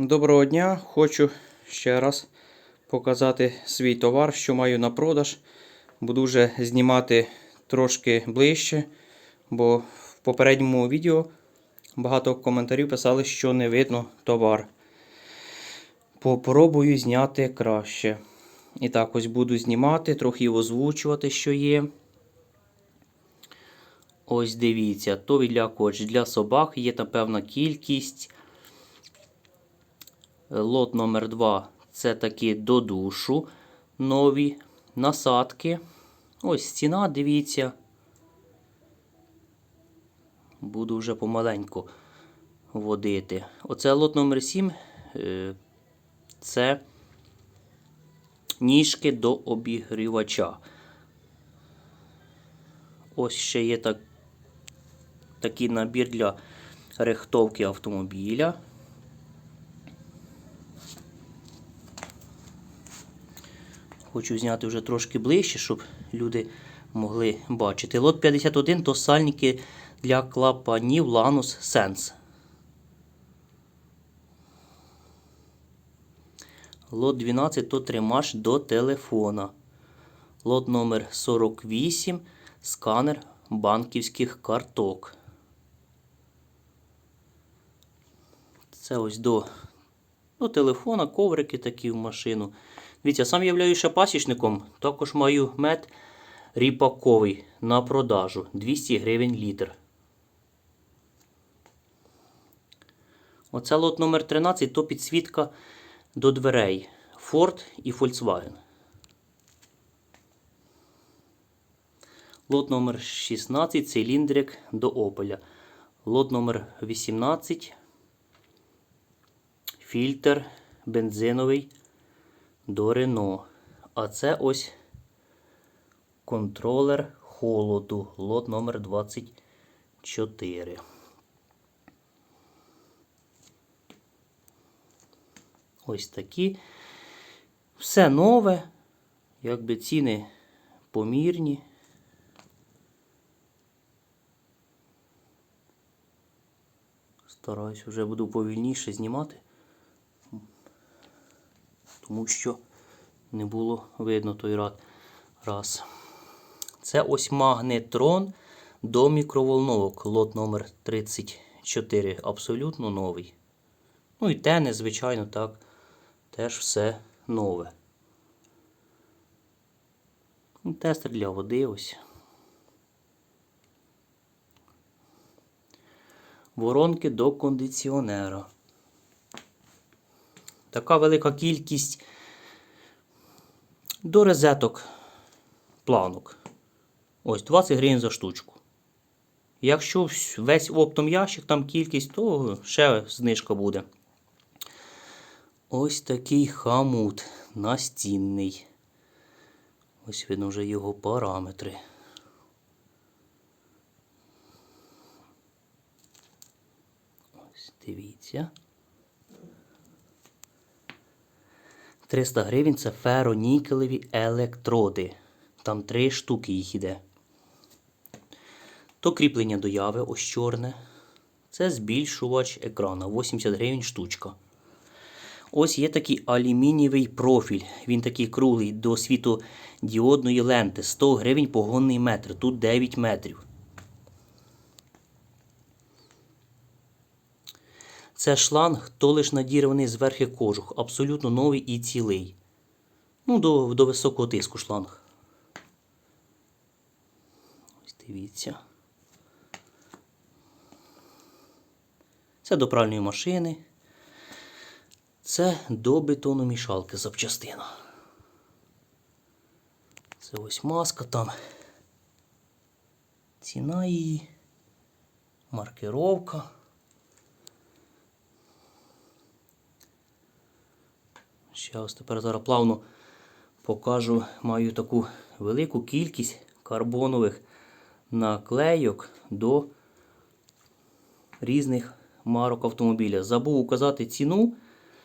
Доброго дня! Хочу ще раз показати свій товар, що маю на продаж. Буду вже знімати трошки ближче, бо в попередньому відео багато коментарів писали, що не видно товар. Попробую зняти краще. І так, ось буду знімати, трохи озвучувати, що є. Ось дивіться, то для коч для собак є та певна кількість. Лот номер 2 це такі до душу нові насадки. Ось стіна, дивіться. Буду вже помаленьку водити. Оце лот номер 7 е, це ніжки до обігрівача. Ось ще є так, такий набір для рихтовки автомобіля. Хочу зняти вже трошки ближче, щоб люди могли бачити. Лот 51 то сальники для клапанів Lanus Sense. Лот 12 то тримаш до телефона. Лот номер 48 сканер банківських карток. Це ось до, до телефона, коврики такі в машину. Дивіться, сам являюся пасічником, також маю мед ріпаковий на продажу 200 гривень літр. Оце лот номер 13 то підсвітка до дверей Ford і Volkswagen. Лот номер 16 циліндрик до Opel. Лот номер 18 фільтр бензиновий до Renault. А це ось контролер холоду. Лот номер 24. Ось такі. Все нове. Якби ціни помірні. Стараюсь вже буду повільніше знімати, тому що не було видно той раз. Це ось магнетрон до мікроволновок. Лот номер 34. Абсолютно новий. Ну і те, звичайно, так. Теж все нове. Ну, Тестер для води ось. Воронки до кондиціонера. Така велика кількість до розеток планок. Ось 20 гривень за штучку. Якщо весь оптом ящик, там кількість, то ще знижка буде. Ось такий хамут настінний. Ось видно вже його параметри. Ось дивіться. 300 гривень це феронікелеві електроди. Там три штуки їх іде. То кріплення до яви, ось чорне. Це збільшувач екрана. 80 гривень штучка. Ось є такий алюмінієвий профіль. Він такий круглий до світодіодної ленти. 100 гривень погонний метр. Тут 9 метрів. Це шланг, то лиш надірваний зверхи кожух. Абсолютно новий і цілий. Ну, до, до високого тиску шланг. Ось дивіться. Це до пральної машини. Це до бетономішалки запчастина. Це ось маска там. Ціна її. Маркировка. Ще ось тепер зараз плавно покажу. Маю таку велику кількість карбонових наклейок до різних марок автомобіля. Забув указати ціну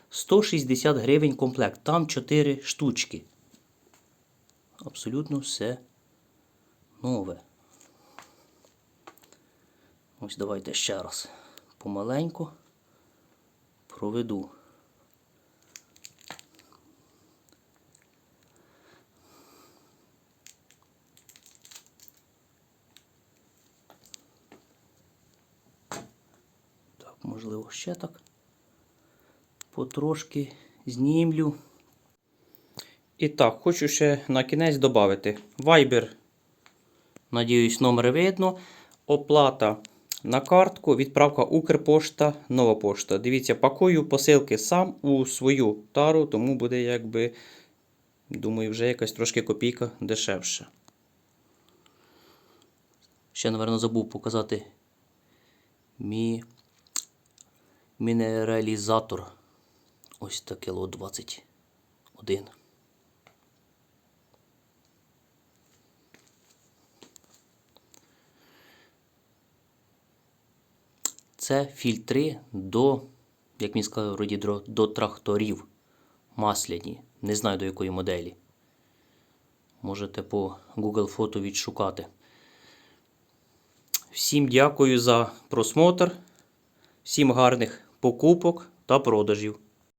160 гривень комплект. Там 4 штучки. Абсолютно все нове. Ось давайте ще раз помаленьку проведу. Ще так. Потрошки знімлю. І так, хочу ще на кінець додати. Viber. Надіюсь, номер видно. Оплата на картку, відправка Укрпошта, нова пошта. Дивіться, пакую посилки сам у свою тару, тому буде якби, думаю, вже якась трошки копійка дешевше. Ще, напевно, забув показати мій мінералізатор. Ось таке лот 21. Це фільтри до, як мені сказали, вроді до, до тракторів масляні. Не знаю до якої моделі. Можете по Google фото відшукати. Всім дякую за просмотр, всім гарних покупок та продажів.